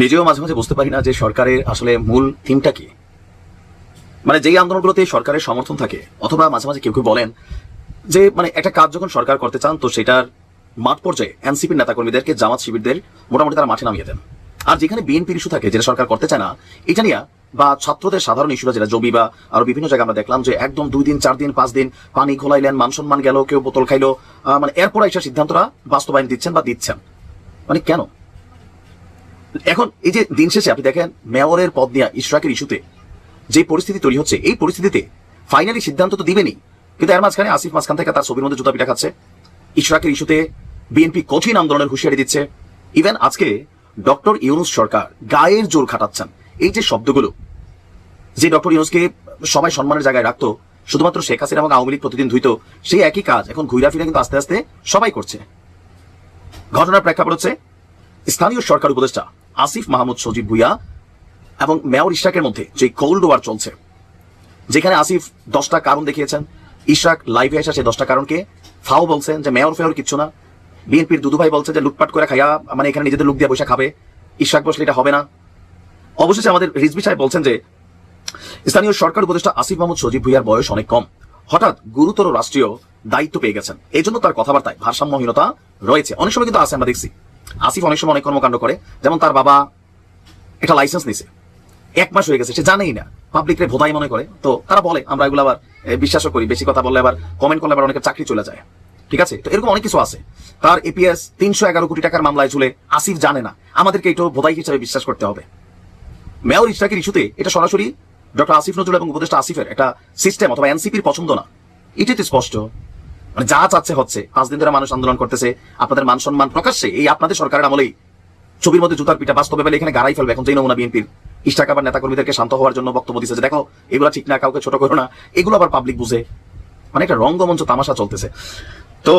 নিজেও মাঝে মাঝে বুঝতে পারি না যে সরকারের আসলে মূল থিমটা কি। মানে যেই আন্দোলনগুলোতে সরকারের সমর্থন থাকে, অথবা মাঝে মাঝে কেউ কেউ বলেন যে মানে একটা কাজ যখন সরকার করতে চান, তো সেটার মাঠ পর্যায়ে এনসিপির নেতাকর্মীদেরকে, জামাত শিবিরদের মোটামুটি তারা মাঠে নামিয়ে দেন। আর যেখানে বিএনপির ইস্যু থাকে, যেটা সরকার করতে চায় না, এটা নিয়ে বা ছাত্রদের সাধারণ ইস্যুরা, যেটা জবি বা আরও বিভিন্ন জায়গায় আমরা দেখলাম যে একদম দুই দিন, চার দিন, পাঁচ দিন পানি ঘোলাইলেন, মান সম্মান গেল, কেউ বোতল খাইলো মানে এরপর এসে সিদ্ধান্তটা বাস্তবায়ন দিচ্ছেন বা দিচ্ছেন। মানে কেন? এখন এই যে দিন শেষে আপনি দেখেন মেয়রের পদ নেওয়া ইশরাকের ইস্যুতে যে পরিস্থিতি তৈরি হচ্ছে, এই পরিস্থিতিতে ফাইনালি সিদ্ধান্ত তো দিবেনই। কিন্তু এর মাঝখানে আসিফ মাঝখান থেকে তার ছবির মধ্যে জুতা পিঠা খাচ্ছে। ইশরাকের ইস্যুতে বিএনপি কঠিন আন্দোলনের হুঁশিয়ারি দিচ্ছে। ইভেন আজকে ডক্টর ইউনুস সরকার গায়ের জোর খাটাচ্ছেন। এই যে শব্দগুলো, যে ডক্টর ইউনুসকে সবাই সম্মানের জায়গায় রাখতো, শুধুমাত্র শেখ হাসিনা এবং আওয়ামী লীগ প্রতিদিন ধুইত, সেই একই কাজ এখন ঘুরা ফিরে কিন্তু আস্তে আস্তে সবাই করছে। ঘটনার প্রেক্ষাপট হচ্ছে, স্থানীয় সরকার উপদেষ্টা আসিফ মাহমুদ, সজীব ভুইয়া এবং মেয়র ইশরাকের মধ্যে যে কোল্ড ওয়ার চলছে, যেখানে আসিফ দশটা কারণ দেখিয়েছেন, ইশরাক লাইভে এসে সে দশটা কারণকে ফাও বলছেন যে মেয়র ফেয়র কিচ্ছু না, বিএনপির দুদুভাই বলছে যে লুটপাট করে খাইয়া মানে এখানে নিজেদের লোক দিয়ে বসে খাবে, ইশরাক বসলে এটা হবে না। অবশেষে আমাদের রিজবি সাহেব বলছেন যে, স্থানীয় সরকার উপদেষ্টা আসিফ মাহমুদ, সজীব ভুইয়ার বয়স অনেক কম। হঠাৎ গুরুতর রাষ্ট্রীয় দায়িত্ব পেয়ে গেছেন। এই জন্য তার কথাবার্তায় ভারসাম্যহীনতা রয়েছে। অনেক সময় কিন্তু আছে, আমরা দেখছি। আসিফ অনেক সময় অনেক কর্মকাণ্ড করে। যেমন তার বাবা একটা লাইসেন্স নিছে। এক মাস হয়ে গেছে, সে জানেই না। পাবলিকরে ভোদাই মনে করে। তো তারা বলে, আমরা এগুলো আবার বিশ্বাসও করি। বেশি কথা বললে আবার কমেন্ট করলে আবার অনেকের চাকরি চলে যায়। ঠিক আছে? তো এরকম অনেক কিছু আছে। তার এপিএস তিনশো এগারো কোটি টাকার মামলায় ঝুলে আসিফ জানে না। আমাদেরকে একটু ভোদাই হিসাবে বিশ্বাস করতে হবে। মেয়র ইশরাকের ইস্যুতে এটা সরাসরি ডক্টর আসিফ নজরুল এবং উপদেষ্টা আসিফের একটা সিস্টেম অথবা এনসিপির পছন্দ না। এটাই তো স্পষ্ট। মানে যা চাচ্ছে হচ্ছে। পাঁচ দিন ধরে মানুষ আন্দোলন করতেছে, আপনাদের মান সম্মান প্রকাশ্যে এই আপনাদের সরকারের আমলেই। ছবির মধ্যে জুতার পিঠা বাস্তবে পেলে এখানে গাড়াই ফেলবে এখন যেই নমুনা বিএনপির। ইস্টাক আবার নেতাকর্মীদেরকে শান্ত হওয়ার জন্য বক্তব্য দিচ্ছে যে, দেখো, এগুলো ঠিক না, কাউকে ছোট করো না। এগুলো আবার পাবলিক বুঝে। মানে একটা রঙ্গমঞ্চ তামাশা চলতেছে। তো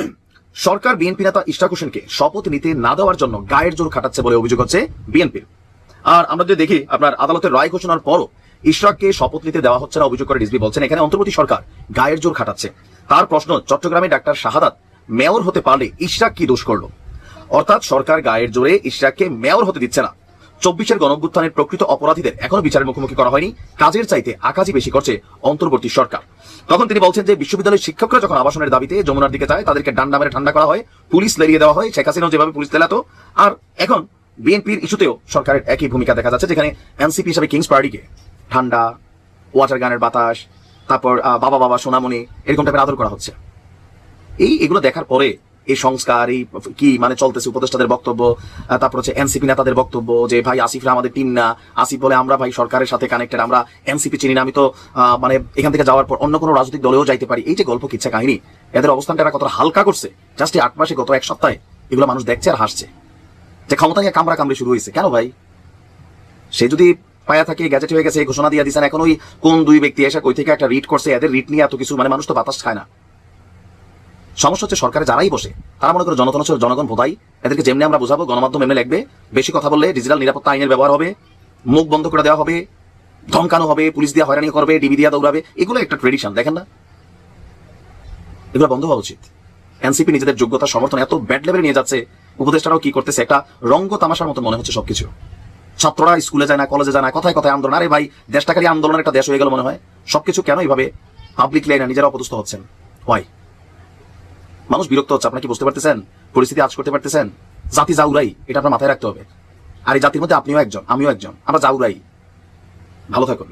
সরকার বিএনপি নেতা ইশরাক হোসেনকে শপথ নিতে না দেওয়ার জন্য গায়ের জোর খাটাচ্ছে বলে অভিযোগ হচ্ছে বিএনপির। আর আমরা যদি দেখি, আপনার আদালতের রায় ঘোষণার পরও ইশরাককে শপথ নিতে দেওয়া হচ্ছে না, অভিযোগ করে রিজভি বলছেন। এখানে অন্তর্বর্তী সরকার গায়ের জোর খাটাচ্ছে। তার প্রশ্ন, চট্টগ্রামে ডাক্তার শাহাদাত মেয়র হতে পারলে ইশরাক কি দোষ করল? অর্থাৎ সরকার গায়ের জোরে ইশরাককে মেয়র হতে দিচ্ছে না। চব্বিশের গণভ্যুত্থানের প্রকৃত অপরাধীদের এখনও বিচারের মুখোমুখি করা হয়নি। কাজের চাইতে আকাজি বেশি করছে অন্তর্বর্তী সরকার। তখন তিনি বলছেন যে, বিশ্ববিদ্যালয়ের শিক্ষকরা যখন আবাসনের দাবিতে যমুনার দিকে যায়, তাদেরকে ডান্ডা মেরে ঠান্ডা করা হয়, পুলিশ লেরিয়ে দেওয়া হয়, শেখ হাসিনাও যেভাবে পুলিশ তেলাতো। আর এখন বিএনপির ইস্যুতেও সরকারের একই ভূমিকা দেখা যাচ্ছে, যেখানে এনসিপি হিসাবে কিংস পার্টিকে ঠান্ডা, ওয়াটার গানের বাতাস তারপর বাবা বাবা, সোনামণি, এরকম টাইপের আদর করা হচ্ছে। এই এগুলো দেখার পরে এই সংস্কার, এই কি মানে চলতেছে উপদেষ্টাদের বক্তব্য তারপর হচ্ছে এনসিপি নেতাদের বক্তব্য, যে ভাই আসিফরা আমাদের টিম না আসিফ বলে আমরা ভাই সরকারের সাথে কানেক্টেড আমরা এনসিপি চিনি না, আমি তো মানে এখান থেকে যাওয়ার পর অন্য কোনো রাজনৈতিক দলেও যাইতে পারি। এই যে গল্প কিচ্ছা কাহিনী, এদের অবস্থানটা এরা কতটা হালকা করছে। জাস্ট আট মাসে গত এক সপ্তাহে এগুলো মানুষ দেখছে আর হাসছে। যে ক্ষমতা নিয়ে কামড়া কামড়ে শুরু হয়েছে। কেন ভাই? সে যদি পায়া থাকে গ্যাজেট হয়ে গেছে ঘোষণা দিয়ে দিচ্ছেন এখন ওই কোন দুই ব্যক্তি এসে কই থেকে একটা রিট করছে, এদের রিট নিয়ে এত কিছু মানে মানুষ তো বাতাস খায় না। সমস্যা হচ্ছে সরকারে যারাই বসে, তারা মনে করে হচ্ছে জনগণ ভোদাই, এদেরকে যেমনি আমরা বোঝাবো, গণমাধ্যম এমনি লিখবে, বেশি কথা বললে ডিজিটাল নিরাপত্তা আইনের ব্যবহার হবে, মুখ বন্ধ করে দেওয়া হবে, ধমকানো হবে, পুলিশ দিয়ে হয়রানি করবে ডিবি দিয়ে দৌড়াবে, এগুলো একটা ট্রেডিশন দেখেন না? এগুলো বন্ধ হওয়া উচিত। এনসিপি নিজেদের যোগ্যতা, সমর্থন, এত ব্যাড লেভেলে নিয়ে যাচ্ছে, উপদেষ্টারাও কি করতেছে, একটা রঙ্গ তামাশার মতো মনে হচ্ছে সবকিছু। ছাত্ররা স্কুলে যায় না, কলেজে যায় না, কথায় কথায় আন্দোলন। আরে ভাই দেশটাকারী আন্দোলনের একটা দেশ হয়ে গেল মনে হয়। সবকিছু কেন এইভাবে পাবলিক লাইনে নিজেরা অপদস্থ হচ্ছেন? ওয়াই মানুষ বিরক্ত হচ্ছে, আপনার কি বুঝতে পারতেছেন? পরিস্থিতি আজ করতে পারতেছেন? জাতি জাউরাই, এটা আপনার মাথায় রাখতে হবে। আর এই জাতির মধ্যে আপনিও একজন, আমিও একজন, আমরা জাউরাই। ভালো থাকুন।